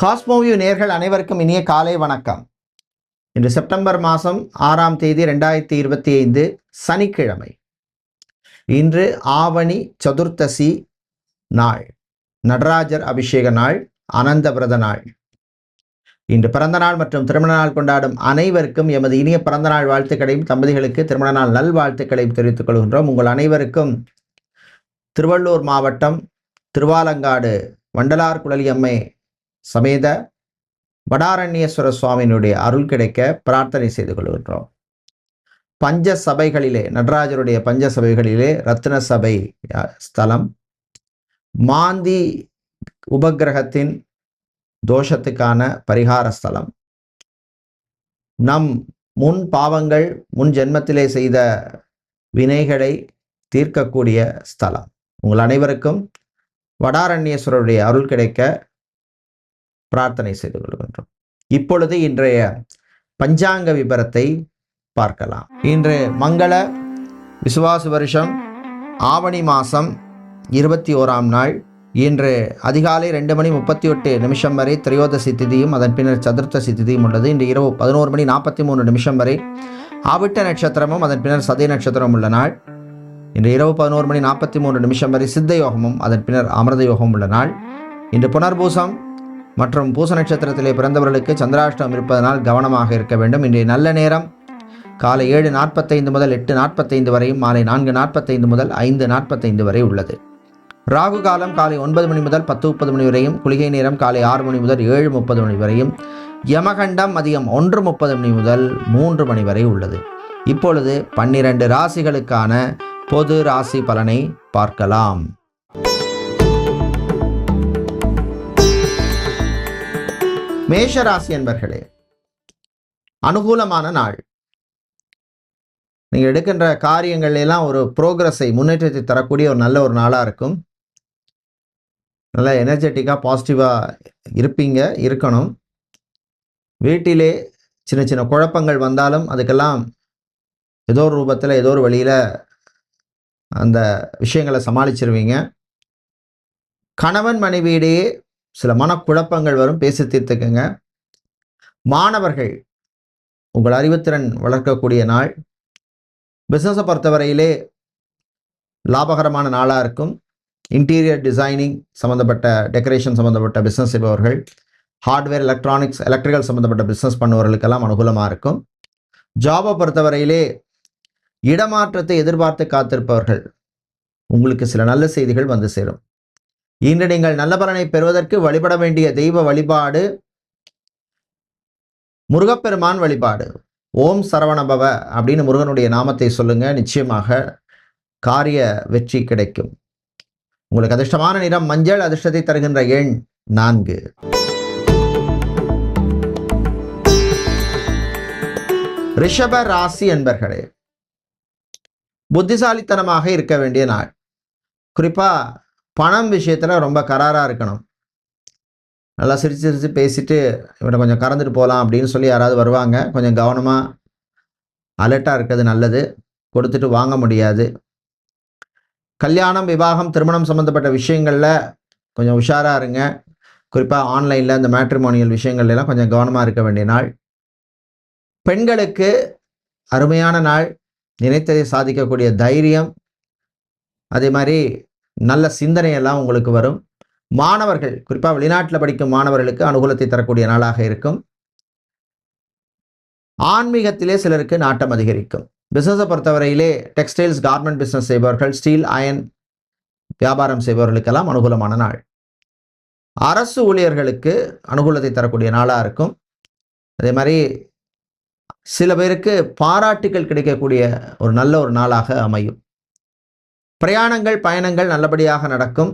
Cosmoview நேர்கள் அனைவருக்கும் இனிய காலை வணக்கம். இன்று செப்டம்பர் மாதம் ஆறாம் தேதி ரெண்டாயிரத்தி இருபத்தி ஐந்து சனிக்கிழமை. இன்று ஆவணி சதுர்த்தசி நாள் நடராஜர் அபிஷேக நாள் அனந்த விரத நாள். இன்று பிறந்த நாள் மற்றும் திருமண நாள் கொண்டாடும் அனைவருக்கும் எமது இனிய பிறந்த நாள் வாழ்த்துக்களையும் தம்பதிகளுக்கு திருமண நாள் நல்வாழ்த்துக்களையும் தெரிவித்துக் கொள்கின்றோம். உங்கள் அனைவருக்கும் திருவள்ளூர் மாவட்டம் திருவாலங்காடு வண்டலார் குழலியம்மை சமேத வடாரண்யேஸ்வர சுவாமியினுடைய அருள் கிடைக்க பிரார்த்தனை செய்து கொள்கின்றோம். பஞ்ச சபைகளிலே நடராஜருடைய பஞ்ச சபைகளிலே ரத்ன சபை ஸ்தலம். மாந்தி உபகிரகத்தின் தோஷத்துக்கான பரிகார ஸ்தலம். நம் முன் பாவங்கள் முன் ஜென்மத்திலே செய்த வினைகளை தீர்க்கக்கூடிய ஸ்தலம். உங்கள் அனைவருக்கும் வடாரண்யேஸ்வரருடைய அருள் கிடைக்க பிரார்த்தனை செய்து கொள்கின்றோம். இப்பொழுது இன்றைய பஞ்சாங்க விபரத்தை பார்க்கலாம். இன்று மங்கள விசுவாச வருஷம் ஆவணி மாதம் இருபத்தி ஓராம் நாள். இன்று அதிகாலை ரெண்டு மணி முப்பத்தி எட்டு நிமிஷம் வரை திரையோதசி திதியும் அதன் பின்னர் சதுர்த்தசி திதியும் உள்ளது. இன்று இரவு பதினோரு மணி நாற்பத்தி மூணு நிமிஷம் வரை ஆவிட்ட நட்சத்திரமும் அதன் பின்னர் சதய நட்சத்திரம் உள்ள நாள். இன்று இரவு பதினோரு மணி நாற்பத்தி மூன்று நிமிஷம் வரை சித்த யோகமும் அதன் பின்னர் அமிர்த யோகமும் உள்ள நாள். இன்று புனர்பூசம் மற்றும் பூச நட்சத்திரத்திலே பிறந்தவர்களுக்கு சந்திராஷ்டம் இருப்பதனால் கவனமாக இருக்க வேண்டும். இன்றைய நல்ல நேரம் காலை ஏழு நாற்பத்தைந்து முதல் எட்டு நாற்பத்தைந்து வரையும் மாலை நான்கு நாற்பத்தைந்து முதல் ஐந்து நாற்பத்தைந்து வரை உள்ளது. ராகு காலம் காலை ஒன்பது மணி முதல் பத்து முப்பது மணி வரையும் குளிகை நேரம் காலை ஆறு மணி முதல் ஏழு முப்பது மணி வரையும் யமகண்டம் மதியம் ஒன்று முப்பது மணி முதல் மூன்று மணி வரை உள்ளது. இப்பொழுது பன்னிரண்டு ராசிகளுக்கான பொது ராசி பலனை பார்க்கலாம். மேஷராசி என்பர்களே அனுகூலமான நாள். நீங்கள் எடுக்கின்ற காரியங்கள் எல்லாம் ஒரு ப்ரோக்ரஸை முன்னேற்றத்தை தரக்கூடிய ஒரு நல்ல ஒரு நாளாக இருக்கும். நல்லா எனர்ஜெட்டிக்காக பாசிட்டிவாக இருப்பீங்க இருக்கணும். வீட்டிலே சின்ன சின்ன குழப்பங்கள் வந்தாலும் அதுக்கெல்லாம் ஏதோ ஒரு ரூபத்தில் ஏதோ ஒரு வழியில் அந்த விஷயங்களை சமாளிச்சிருவீங்க. கணவன் மனைவியிடையே சில மனக்குழப்பங்கள் வரும். பேசி தீர்த்துக்குங்க. மாணவர்கள் உங்கள் அறிவுத்திறன் வளர்க்கக்கூடிய நாள். பிஸ்னஸை பொறுத்தவரையிலே லாபகரமான நாளாக இருக்கும். இன்டீரியர் டிசைனிங் சம்மந்தப்பட்ட டெக்கரேஷன் சம்மந்தப்பட்ட பிஸ்னஸ் செய்பவர்கள் ஹார்ட்வேர் எலக்ட்ரானிக்ஸ் எலக்ட்ரிக்கல் சம்மந்தப்பட்ட பிஸ்னஸ் பண்ணுபவர்களுக்கெல்லாம் அனுகூலமாக இருக்கும். ஜாபை பொறுத்தவரையிலே இடமாற்றத்தை எதிர்பார்த்து காத்திருப்பவர்கள் உங்களுக்கு சில நல்ல செய்திகள் வந்து சேரும். இன்று நீங்கள் நல்ல பலனை பெறுவதற்கு வழிபட வேண்டிய தெய்வ வழிபாடு முருகப்பெருமான் வழிபாடு. ஓம் சரவணபவ அப்படின்னு முருகனுடைய நாமத்தை சொல்லுங்க. நிச்சயமாக காரிய வெற்றி கிடைக்கும். உங்களுக்கு அதிர்ஷ்டமான நிறம் மஞ்சள் அதிர்ஷ்டத்தை தருகின்ற எண் நான்கு. ரிஷப ராசி என்பர்களே புத்திசாலித்தனமாக இருக்க வேண்டிய நாள். குறிப்பா பணம் விஷயத்தில் ரொம்ப கராராக இருக்கணும். நல்லா சிரித்து சிரித்து பேசிட்டு இவனை கொஞ்சம் கறந்துட்டு போகலாம் அப்படின்னு சொல்லி யாராவது வருவாங்க. கொஞ்சம் கவனமாக அலர்ட்டாக இருக்கிறது நல்லது. கொடுத்துட்டு வாங்க முடியாது. கல்யாணம் விவாகம் திருமணம் சம்மந்தப்பட்ட விஷயங்களில் கொஞ்சம் உஷாராக இருங்க. குறிப்பாக ஆன்லைனில் இந்த மேட்ரிமோனியல் விஷயங்கள்லாம் கொஞ்சம் கவனமாக இருக்க வேண்டிய நாள். பெண்களுக்கு அருமையான நாள். நினைத்ததை சாதிக்கக்கூடிய தைரியம். அதே மாதிரி நல்ல சிந்தனையெல்லாம் உங்களுக்கு வரும். மாணவர்கள் குறிப்பாக வெளிநாட்டில் படிக்கும் மாணவர்களுக்கு அனுகூலத்தை தரக்கூடிய நாளாக இருக்கும். ஆன்மீகத்திலே சிலருக்கு நாட்டம் அதிகரிக்கும். பிஸ்னஸை பொறுத்தவரையிலே டெக்ஸ்டைல்ஸ் கார்மெண்ட் பிஸ்னஸ் செய்பவர்கள் ஸ்டீல் அயன் வியாபாரம் செய்பவர்களுக்கெல்லாம் அனுகூலமான நாள். அரசு ஊழியர்களுக்கு அனுகூலத்தை தரக்கூடிய நாளாக இருக்கும். அதே மாதிரி சில பேருக்கு பாராட்டுகள் கிடைக்கக்கூடிய ஒரு நல்ல ஒரு நாளாக அமையும். பிரயாணங்கள் பயணங்கள் நல்லபடியாக நடக்கும்.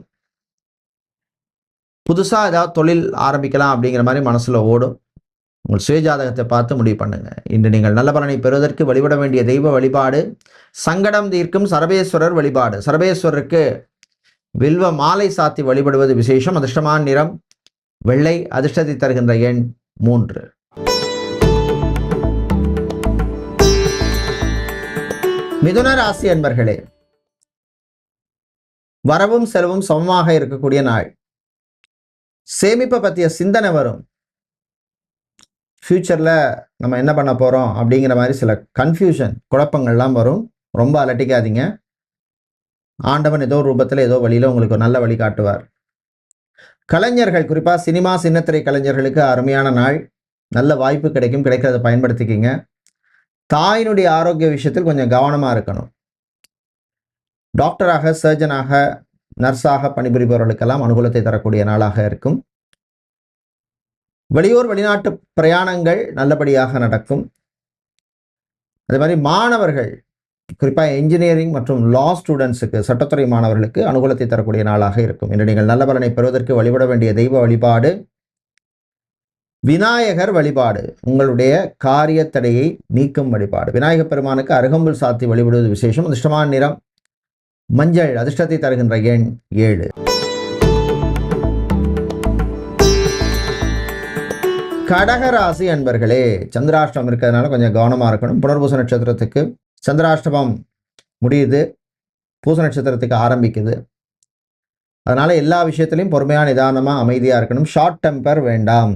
புதுசாக ஏதாவது தொழில் ஆரம்பிக்கலாம் அப்படிங்கிற மாதிரி மனசில் ஓடும். உங்கள் சுயஜாதகத்தை பார்த்து முடிவு பண்ணுங்க. இன்று நீங்கள் நல்ல பலனை பெறுவதற்கு வழிபட வேண்டிய தெய்வ வழிபாடு சங்கடம் தீர்க்கும் சரபேஸ்வரர் வழிபாடு. சரபேஸ்வரருக்கு வில்வ மாலை சாத்தி வழிபடுவது விசேஷம் அதிர்ஷ்டமான நிறம். வெள்ளை அதிர்ஷ்டத்தை தருகின்ற எண் மூன்று. மிதுன ராசி அன்பர்களே வரவும் செலவும் சமமாக இருக்கக்கூடிய நாள். சேமிப்பை பற்றிய சிந்தனை வரும். ஃப்யூச்சரில் நம்ம என்ன பண்ண போகிறோம் அப்படிங்கிற மாதிரி சில கன்ஃபியூஷன் குழப்பங்கள்லாம் வரும். ரொம்ப அலட்டிக்காதீங்க. ஆண்டவன் ஏதோ ரூபத்தில் ஏதோ வழியில் உங்களுக்கு நல்ல வழி காட்டுவார். கலைஞர்கள் குறிப்பாக சினிமா சின்னத்திரை கலைஞர்களுக்கு அருமையான நாள். நல்ல வாய்ப்பு கிடைக்கும் கிடைக்கிறத பயன்படுத்திக்கிங்க. தாயினுடைய ஆரோக்கிய விஷயத்தில் கொஞ்சம் கவனமாக இருக்கணும். டாக்டராக சர்ஜனாக நர்ஸாக பணிபுரிபவர்களுக்கெல்லாம் அனுகூலத்தை தரக்கூடிய நாளாக இருக்கும். வெளியூர் வெளிநாட்டு பிரயாணங்கள் நல்லபடியாக நடக்கும். அதே மாதிரி மாணவர்கள் குறிப்பாக இன்ஜினியரிங் மற்றும் லா ஸ்டூடெண்ட்ஸுக்கு சட்டத்துறை மாணவர்களுக்கு அனுகூலத்தை தரக்கூடிய நாளாக இருக்கும். இன்று நீங்கள் நல்ல பலனை பெறுவதற்கு வழிபட வேண்டிய தெய்வ வழிபாடு விநாயகர் வழிபாடு உங்களுடைய காரிய தடையை நீக்கும் வழிபாடு. விநாயகப் பெருமானுக்கு அருகம்புல் சாத்தி வழிபடுவது விசேஷம். அதிர்ஷ்டமான நிறம் மஞ்சள் அதிர்ஷ்டத்தை தருகின்ற எண் ஏழு. கடகராசி அன்பர்களே சந்திராஷ்டமம் இருக்கிறதுனால கொஞ்சம் கவனமாக இருக்கணும். புனர்பூச நட்சத்திரத்துக்கு சந்திராஷ்டமம் முடியுது. பூச நட்சத்திரத்துக்கு ஆரம்பிக்குது. அதனால் எல்லா விஷயத்துலையும் பொறுமையாக நிதானமாக அமைதியாக இருக்கணும். ஷார்ட் டெம்பர் வேண்டாம்.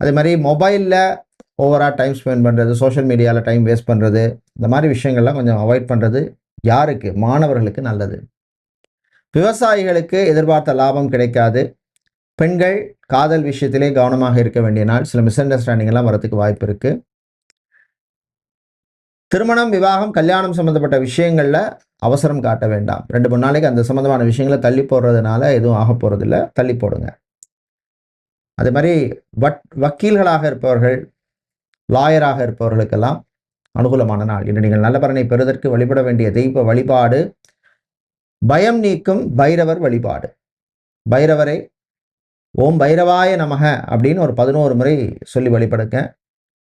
அதே மாதிரி மொபைலில் ஓவராக டைம் ஸ்பெண்ட் பண்ணுறது சோஷியல் மீடியாவில் டைம் வேஸ்ட் பண்ணுறது இந்த மாதிரி விஷயங்கள்லாம் கொஞ்சம் அவாய்ட் பண்ணுறது யாருக்கு? மாணவர்களுக்கு நல்லது. விவசாயிகளுக்கு எதிர்பார்த்த லாபம் கிடைக்காது. பெண்கள் காதல் விஷயத்திலே கவனமாக இருக்க வேண்டிய நாள். சில மிஸ் அண்டர்ஸ்டாண்டிங் எல்லாம் வரதுக்கு வாய்ப்பு இருக்கு. திருமணம் விவாகம் கல்யாணம் சம்மந்தப்பட்ட விஷயங்களில் அவசரம் காட்ட வேண்டாம். ரெண்டு மூணு நாளைக்கு அந்த சம்மந்தமான விஷயங்களை தள்ளி போடுறதுனால எதுவும் ஆக போகிறதில்ல தள்ளி போடுங்க. அதே மாதிரி வட் வக்கீல்களாக இருப்பவர்கள் லாயராக இருப்பவர்களுக்கெல்லாம் அனுகூலமான நாள். இன்று நீங்கள் நல்ல பலனை பெறுவதற்கு வழிபட வேண்டிய தெய்வ வழிபாடு பயம் நீக்கும் பைரவர் வழிபாடு. பைரவரை ஓம் பைரவாய நமக அப்படின்னு ஒரு பதினோரு முறை சொல்லி வழிபடுங்க.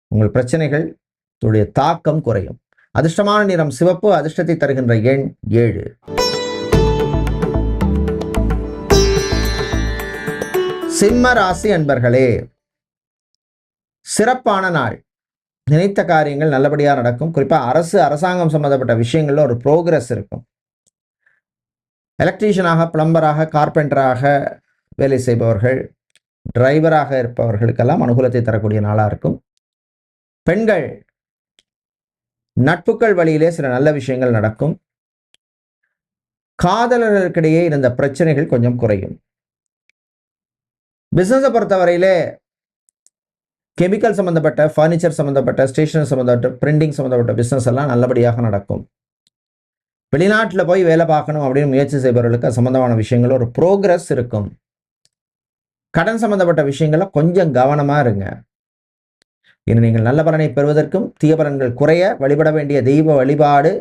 உங்கள் பிரச்சனைகள் உடைய தாக்கம் குறையும். அதிர்ஷ்டமான நிறம் சிவப்பு அதிர்ஷ்டத்தை தருகின்ற எண் ஏழு. சிம்ம ராசி அன்பர்களே சிறப்பான நாள். நினைத்த காரியங்கள் நல்லபடியாக நடக்கும். குறிப்பாக அரசு அரசாங்கம் சம்மந்தப்பட்ட விஷயங்களில் ஒரு ப்ரோக்ரஸ் இருக்கும். எலக்ட்ரீஷியனாக பிளம்பராக கார்பெண்டராக வேலை செய்பவர்கள் டிரைவராக இருப்பவர்களுக்கெல்லாம் அனுகூலத்தை தரக்கூடிய நாளாக இருக்கும். பெண்கள் நட்புகள் வழியிலே சில நல்ல விஷயங்கள் நடக்கும். காதலர்களுக்கிடையே இருந்த பிரச்சனைகள் கொஞ்சம் குறையும். பிஸ்னஸை பொறுத்தவரையிலே கெமிக்கல் சம்மந்தப்பட்ட ஃபர்னிச்சர் சம்மந்தப்பட்ட ஸ்டேஷனரி சம்மந்தப்பட்ட பிரிண்டிங் சம்மந்தப்பட்ட பிஸ்னஸ் எல்லாம் நல்லபடியாக நடக்கும். வெளிநாட்டில் போய் வேலை பார்க்கணும் அப்படின்னு முயற்சி செய்பவர்களுக்கு சம்மந்தமான விஷயங்கள் ஒரு ப்ரோக்ரஸ் இருக்கும். கடன் சம்மந்தப்பட்ட விஷயங்கள கொஞ்சம் கவனமாக இருங்க. இனி நீங்கள் நல்ல பலனை பெறுவதற்கும் தீய பலன்கள் குறைய வழிபட வேண்டிய தெய்வ வழிபாடு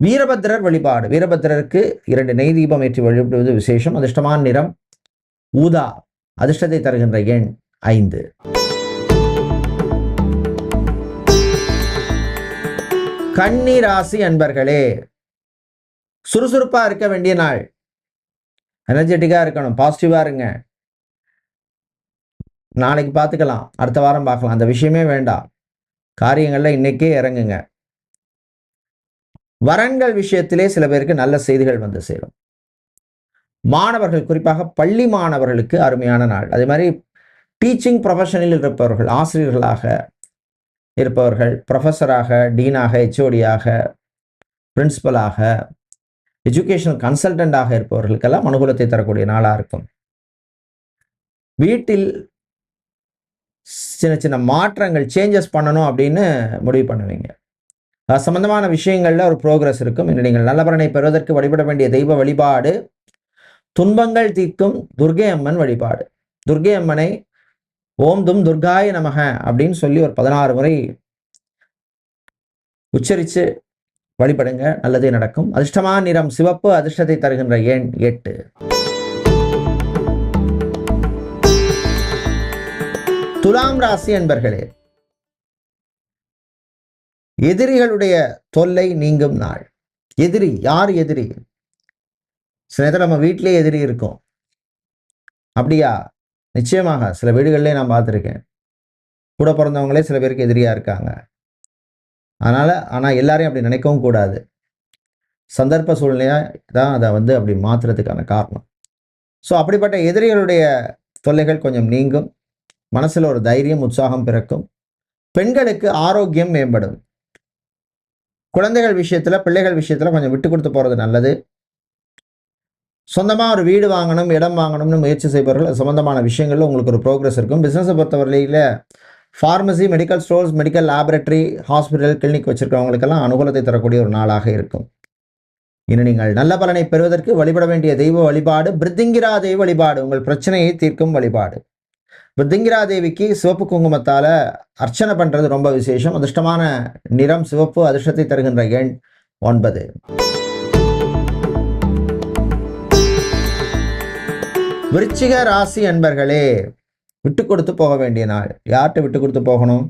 வீரபத்திரர் வழிபாடு. வீரபத்திரருக்கு இரண்டு நெய் தீபம் ஏற்றி வழிபடுவது விசேஷம். அதிர்ஷ்டமான நிறம் ஊதா அதிர்ஷ்டத்தை தருகின்ற எண். ஐந்து. கன்னி ராசி அன்பர்களே சுறுசுறுப்பா இருக்க வேண்டிய நாள். எனர்ஜெட்டிக்கா இருக்கணும் பாசிட்டிவா இருங்க. நாளைக்கு பார்த்துக்கலாம் அடுத்த வாரம் பார்க்கலாம் அந்த விஷயமே வேண்டாம். காரியங்கள்ல இன்னைக்கே இறங்குங்க. வரன்கள் விஷயத்திலே சில பேருக்கு நல்ல செய்திகள் வந்து சேரும். மாணவர்கள் குறிப்பாக பள்ளி மாணவர்களுக்கு அருமையான நாள். அதே மாதிரி டீச்சிங் ப்ரொஃபஷனில் இருப்பவர்கள் ஆசிரியர்களாக இருப்பவர்கள் ப்ரொஃபஸராக டீனாக ஹெச்ஓடியாக பிரின்சிபலாக எஜுகேஷனல் கன்சல்டண்ட்டாக இருப்பவர்களுக்கெல்லாம் அனுகூலத்தை தரக்கூடிய நாளாக இருக்கும். வீட்டில் சின்ன சின்ன மாற்றங்கள் சேஞ்சஸ் பண்ணணும் அப்படின்னு முடிவு பண்ணுவீங்க. அது சம்பந்தமான விஷயங்களில் ஒரு ப்ரோக்ரஸ் இருக்கும். இன்று நீங்கள் நல்லபலனை பெறுவதற்கு வழிபட வேண்டிய தெய்வ வழிபாடு துன்பங்கள் தீர்க்கும் துர்கை அம்மன் வழிபாடு. துர்கை அம்மனை ஓம் தும் துர்காய நமக அப்படின்னு சொல்லி ஒரு பதினாறு முறை உச்சரித்து வழிபடுங்க நல்லதே நடக்கும். அதிர்ஷ்டமான நிறம் சிவப்பு அதிர்ஷ்டத்தை தருகின்ற எண் எட்டு. துலாம் ராசி என்பர்களே எதிரிகளுடைய தொல்லை நீங்கும் நாள். எதிரி யார் எதிரி? சில நேரத்தில் நம்ம வீட்டிலே எதிரி இருக்கும். அப்படியா? நிச்சயமாக சில வீடுகளிலே நான் பார்த்துருக்கேன். கூட பிறந்தவங்களே சில பேருக்கு எதிரியாக இருக்காங்க. அதனால் ஆனால் எல்லாரையும் அப்படி நினைக்கவும் கூடாது. சந்தர்ப்ப சூழ்நிலையாக தான் அதை வந்து அப்படி மாற்றுறதுக்கான காரணம். ஸோ அப்படிப்பட்ட எதிரிகளுடைய தொல்லைகள் கொஞ்சம் நீங்கும். மனசில் ஒரு தைரியம் உற்சாகம் பிறக்கும். பெண்களுக்கு ஆரோக்கியம் மேம்படும். குழந்தைகள் விஷயத்தில் பிள்ளைகள் விஷயத்தில் கொஞ்சம் விட்டு கொடுத்து போகிறது நல்லது. சொந்தமாக ஒரு வீடு வாங்கணும் இடம் வாங்கணும்னு முயற்சி செய்பவர்கள் சம்மந்தமான விஷயங்களில் உங்களுக்கு ஒரு ப்ரோக்ரஸ் இருக்கும். பிஸ்னஸை பொறுத்தவரையில் pharmacy medical stores medical laboratory hospital clinic வச்சுருக்கவங்களுக்கெல்லாம் அனுகூலத்தை தரக்கூடிய ஒரு நாளாக இருக்கும். இனி நீங்கள் நல்ல பலனை பெறுவதற்கு வழிபட வேண்டிய தெய்வ வழிபாடு பிரித்திங்கிரா தெய்வ வழிபாடு உங்கள் பிரச்சனையை தீர்க்கும் வழிபாடு. பிரித்திங்கிரா தேவிக்கு சிவப்பு குங்குமத்தால் அர்ச்சனை பண்ணுறது ரொம்ப விசேஷம். அதிர்ஷ்டமான நிறம் சிவப்பு அதிர்ஷ்டத்தை தருகின்ற எண் ஒன்பது. விருச்சிக ராசி அன்பர்களே விட்டு கொடுத்து போக வேண்டிய நாள். யார்கிட்ட விட்டு கொடுத்து போகணும்?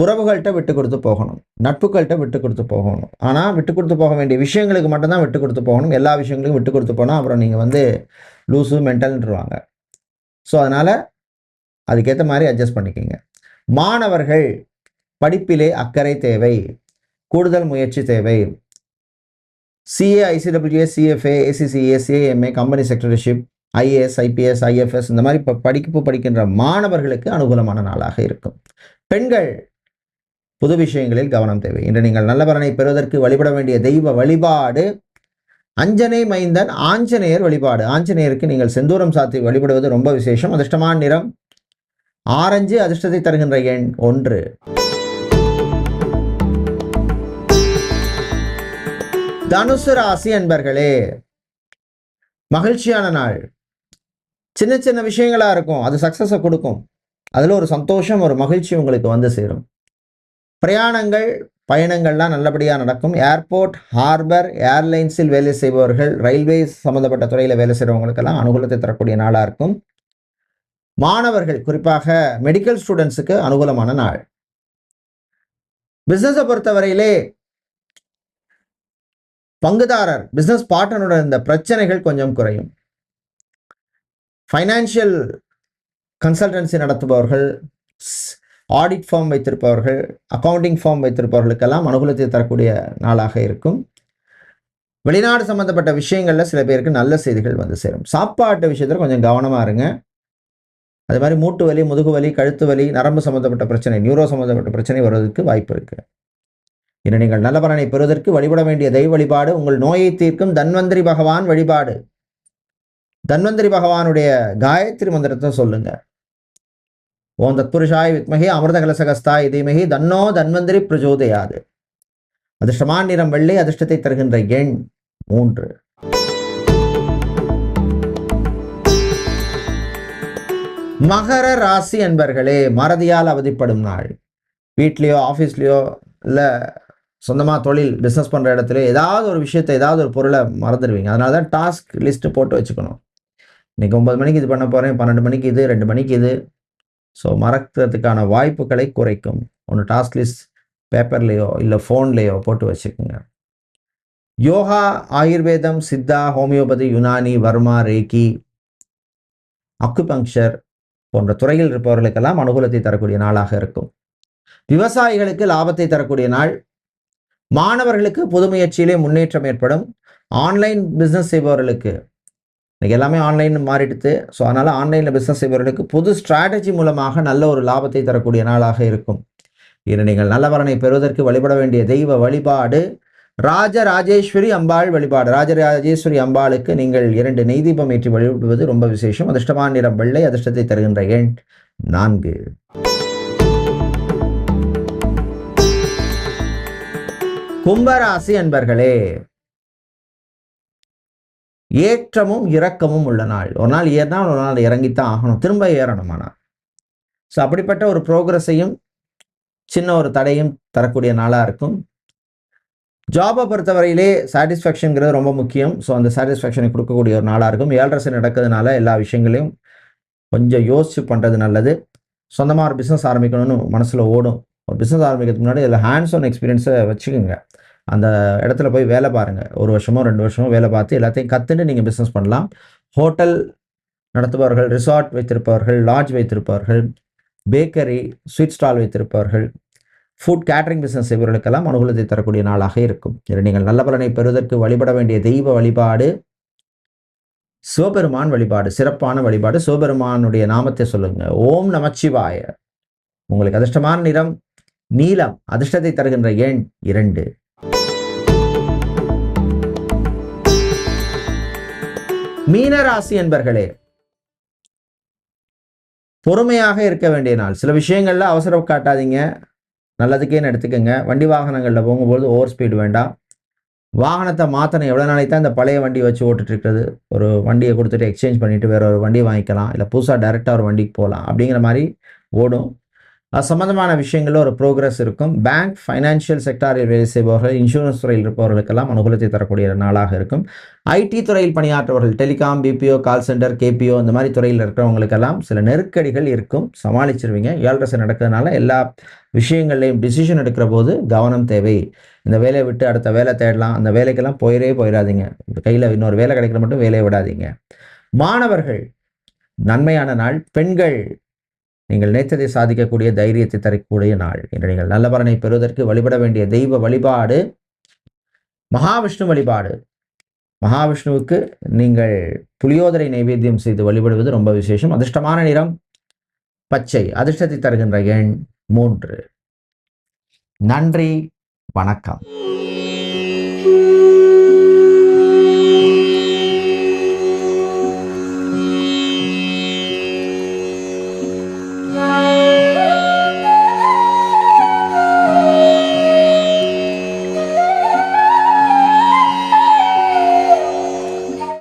உறவுகள்கிட்ட விட்டு கொடுத்து போகணும். நட்புகள்கிட்ட விட்டு கொடுத்து போகணும். ஆனால் விட்டு கொடுத்து போக வேண்டிய விஷயங்களுக்கு மட்டும்தான் விட்டு கொடுத்து போகணும். எல்லா விஷயங்களுக்கும் விட்டு கொடுத்து போனால் அப்புறம் நீங்கள் வந்து லூஸு மென்டல்ன்றவாங்க. ஸோ அதனால் அதுக்கேற்ற மாதிரி அட்ஜஸ்ட் பண்ணிக்கோங்க. மாணவர்கள் படிப்பிலே அக்கறை தேவை. கூடுதல் முயற்சி தேவை. CA ICWA CFA ACCA CAMA company secretaryship IAS IPS IFS இந்த மாதிரி இப்போ படிப்பு படிக்கின்ற மாணவர்களுக்கு அனுகூலமான நாளாக இருக்கும். பெண்கள் புது விஷயங்களில் கவனம் தேவை. இன்று நீங்கள் நல்லவரனை பெறுவதற்கு வழிபட வேண்டிய தெய்வ வழிபாடு அஞ்சனை மைந்தன் ஆஞ்சநேயர் வழிபாடு. ஆஞ்சநேயருக்கு நீங்கள் செந்தூரம் சாத்தி வழிபடுவது ரொம்ப விசேஷம். அதிர்ஷ்டமான நிறம் ஆரஞ்சு அதிர்ஷ்டத்தை தருகின்ற எண் ஒன்று. தனுசு ராசி அன்பர்களே மகிழ்ச்சியான நாள். சின்ன சின்ன விஷயங்களாக இருக்கும். அது சக்ஸஸை கொடுக்கும். அதில் ஒரு சந்தோஷம் ஒரு மகிழ்ச்சி உங்களுக்கு வந்து சேரும். பிரயாணங்கள் பயணங்கள்லாம் நல்லபடியாக நடக்கும். ஏர்போர்ட் ஹார்பர் ஏர்லைன்ஸில் வேலை செய்பவர்கள் ரயில்வே சம்மந்தப்பட்ட துறையில் வேலை செய்கிறவங்களுக்கெல்லாம் அனுகூலத்தை தரக்கூடிய நாளாக இருக்கும். மாணவர்கள் குறிப்பாக மெடிக்கல் ஸ்டூடெண்ட்ஸுக்கு அனுகூலமான நாள். பிஸ்னஸை பொறுத்தவரையிலே பங்குதாரர் பிஸ்னஸ் பார்ட்னரோட இந்த பிரச்சனைகள் கொஞ்சம் குறையும். ஃபைனான்சியல் கன்சல்டன்சி நடத்துபவர்கள் ஆடிட் ஃபார்ம் வைத்திருப்பவர்கள் அக்கௌண்டிங் ஃபார்ம் வைத்திருப்பவர்களுக்கெல்லாம் அனுகூலத்தை தரக்கூடிய நாளாக இருக்கும். வெளிநாடு சம்மந்தப்பட்ட விஷயங்களில் சில பேருக்கு நல்ல செய்திகள் வந்து சேரும். சாப்பாட்டு விஷயத்தில் கொஞ்சம் கவனமாக இருங்க. அது மாதிரி மூட்டு வலி முதுகு வலி கழுத்து வலி நரம்பு சம்மந்தப்பட்ட பிரச்சனை நியூரோ சம்மந்தப்பட்ட பிரச்சனை வருவதற்கு வாய்ப்பு இருக்குது இன்று நீங்கள் நல்ல பலனை பெறுவதற்கு வழிபட வேண்டிய தெய்வ வழிபாடு உங்கள் நோயை தீர்க்கும் தன்வந்திரி பகவான் வழிபாடு. தன்வந்திரி பகவானுடைய காயத்ரி மந்திரத்தை சொல்லுங்க. ஓம் தத்புருஷாய் வித்மகி அமிர்த கலசகஸ்தாய் தீமகி தன்னோ தன்வந்திரி பிரஜோதயாது. அதிர்ஷ்டமான நிறம் வெள்ளை அதிர்ஷ்டத்தை தருகின்ற எண் மூன்று. மகர ராசி என்பர்களே மறதியால் அவதிப்படும் நாள். வீட்லேயோ ஆஃபீஸ்லேயோ இல்லை சொந்தமாக தொழில் பிஸ்னஸ் பண்ணுற இடத்துல ஏதாவது ஒரு விஷயத்தை ஏதாவது ஒரு பொருளை மறந்துடுவீங்க. அதனால தான் டாஸ்க் லிஸ்ட்டு போட்டு வச்சுக்கணும். இன்றைக்கி ஒம்பது மணிக்கு இது பண்ண போகிறேன் பன்னெண்டு மணிக்கு இது ரெண்டு மணிக்கு இது. ஸோ மறக்கிறதுக்கான வாய்ப்புகளை குறைக்கும். ஒன்று டாஸ்க் லிஸ்ட் பேப்பர்லேயோ இல்லை ஃபோன்லேயோ போட்டு வச்சுக்கோங்க. யோகா ஆயுர்வேதம் Siddha homeopathy Unani Varma reiki acupuncture போன்ற துறையில் இருப்பவர்களுக்கெல்லாம் அனுகூலத்தை தரக்கூடிய நாளாக இருக்கும். விவசாயிகளுக்கு லாபத்தை தரக்கூடிய நாள். மாணவர்களுக்கு புது முயற்சியிலே முன்னேற்றம் ஏற்படும். ஆன்லைன் பிஸ்னஸ் செய்பவர்களுக்கு இன்றைக்கி எல்லாமே ஆன்லைன் மாறிடுது ஸோ அதனால் ஆன்லைனில் பிஸ்னஸ் செய்பவர்களுக்கு புது ஸ்ட்ராட்டஜி மூலமாக நல்ல ஒரு லாபத்தை தரக்கூடிய நாளாக இருக்கும். இன்று நீங்கள் நல்ல வரனை பெறுவதற்கு வழிபட வேண்டிய தெய்வ வழிபாடு ராஜ ராஜேஸ்வரி அம்பாள் வழிபாடு. ராஜராஜேஸ்வரி அம்பாளுக்கு நீங்கள் இரண்டு நெய்தீபம் ஏற்றி வழிபடுவது ரொம்ப விசேஷம். அதிர்ஷ்டமான நிறம் வெள்ளை அதிர்ஷ்டத்தை தருகின்ற எண் நான்கு. கும்பராசி அன்பர்களே ஏற்றமும் இரக்கமும் உள்ள நாள். ஒரு நாள் ஏறினா ஒரு நாள் இறங்கித்தான் ஆகணும். திரும்ப ஏறணும் ஆனால் ஸோ அப்படிப்பட்ட ஒரு ப்ரோக்ரஸையும் சின்ன ஒரு தடையும் தரக்கூடிய நாளாக இருக்கும். ஜாபை பொறுத்தவரையிலே சாட்டிஸ்ஃபேக்ஷனுங்கிறது ரொம்ப முக்கியம். ஸோ அந்த சாட்டிஸ்ஃபேக்ஷனை கொடுக்கக்கூடிய ஒரு நாளாக இருக்கும். ஏழரசு நடக்கிறதுனால எல்லா விஷயங்களையும் கொஞ்சம் யோசிச்சு பண்ணுறது நல்லது. சொந்தமாக ஒரு பிஸ்னஸ் ஆரம்பிக்கணும்னு மனசில் ஓடும். ஒரு பிஸ்னஸ் ஆரம்பிக்கிறதுக்கு முன்னாடி இதில் ஹேண்ட்ஸ் ஆன் எக்ஸ்பீரியன்ஸை வச்சுக்கோங்க. அந்த இடத்துல போய் வேலை பாருங்கள் ஒரு வருஷமோ ரெண்டு வருஷமோ வேலை பார்த்து எல்லாத்தையும் கற்றுன்னு நீங்கள் பிஸ்னஸ் பண்ணலாம். ஹோட்டல் நடத்துபவர்கள் ரிசார்ட் வைத்திருப்பவர்கள் லாட்ஜ் வைத்திருப்பவர்கள் பேக்கரி ஸ்வீட் ஸ்டால் வைத்திருப்பவர்கள் ஃபுட் கேட்டரிங் பிஸ்னஸ் இவர்களுக்கெல்லாம் அனுகூலத்தை தரக்கூடிய நாளாக இருக்கும். இதில் நீங்கள் நல்ல பலனை பெறுவதற்கு வழிபட வேண்டிய தெய்வ வழிபாடு சிவபெருமான் வழிபாடு சிறப்பான வழிபாடு சிவபெருமானுடைய நாமத்தை சொல்லுங்க. ஓம் நமச்சிவாய. உங்களுக்கு அதிர்ஷ்டமான நிறம் நீலம் அதிர்ஷ்டத்தை தருகின்ற எண் இரண்டு. மீனராசி என்பர்களே பொறுமையாக இருக்க வேண்டிய நாள். சில விஷயங்கள்ல அவசரம் காட்டாதீங்க. நல்லதுக்கேன்னு எடுத்துக்கோங்க. வண்டி வாகனங்களில் போகும்போது ஓவர் ஸ்பீடு வேண்டாம். வாகனத்தை மாற்றணும் எவ்வளோ நாளைக்கு தான் இந்த பழைய வண்டி வச்சு ஓட்டுட்டு இருக்கிறது ஒரு வண்டியை கொடுத்துட்டு எக்ஸ்சேஞ்ச் பண்ணிட்டு வேற ஒரு வண்டி வாங்கிக்கலாம். இல்லை புதுசாக டைரெக்டாக ஒரு வண்டிக்கு போகலாம். அப்படிங்கிற மாதிரி ஓடும். சம்மந்தமான விஷயங்களில் ஒரு ப்ரோக்ரஸ் இருக்கும். பேங்க் ஃபைனான்ஷியல் செக்டாரில் வேலை செய்பவர்கள் இன்சூரன்ஸ் துறையில் இருப்பவர்களுக்கெல்லாம் அனுகூலத்தை தரக்கூடிய நாளாக இருக்கும். ஐடி துறையில் பணியாற்றுபவர்கள் telecom BPO call centre KPO இந்த மாதிரி துறையில் இருக்கிறவங்களுக்கெல்லாம் சில நெருக்கடிகள் இருக்கும். சமாளிச்சிருவீங்க. ஏழரசு நடக்கிறதுனால எல்லா விஷயங்கள்லையும் டிசிஷன் எடுக்கிற போது கவனம் தேவை. இந்த வேலையை விட்டு அடுத்த வேலை தேடலாம். அந்த வேலைக்கெல்லாம் போயிடவே போயிடாதீங்க கையில் இன்னொரு வேலை கிடைக்கிற மட்டும் வேலையை விடாதீங்க. மாணவர்கள் நன்மையான நாள். பெண்கள் நீங்கள் நினைத்ததை சாதிக்கக்கூடிய தைரியத்தை தரக்கூடிய நாள் என்று நீங்கள் நல்ல பலனை பெறுவதற்கு வழிபட வேண்டிய தெய்வ வழிபாடு மகாவிஷ்ணு வழிபாடு. மகாவிஷ்ணுவுக்கு நீங்கள் புளியோதரை நைவேத்தியம் செய்து வழிபடுவது ரொம்ப விசேஷம். அதிர்ஷ்டமான நிறம் பச்சை. அதிர்ஷ்டத்தை தருகின்ற எண் மூன்று. நன்றி வணக்கம்.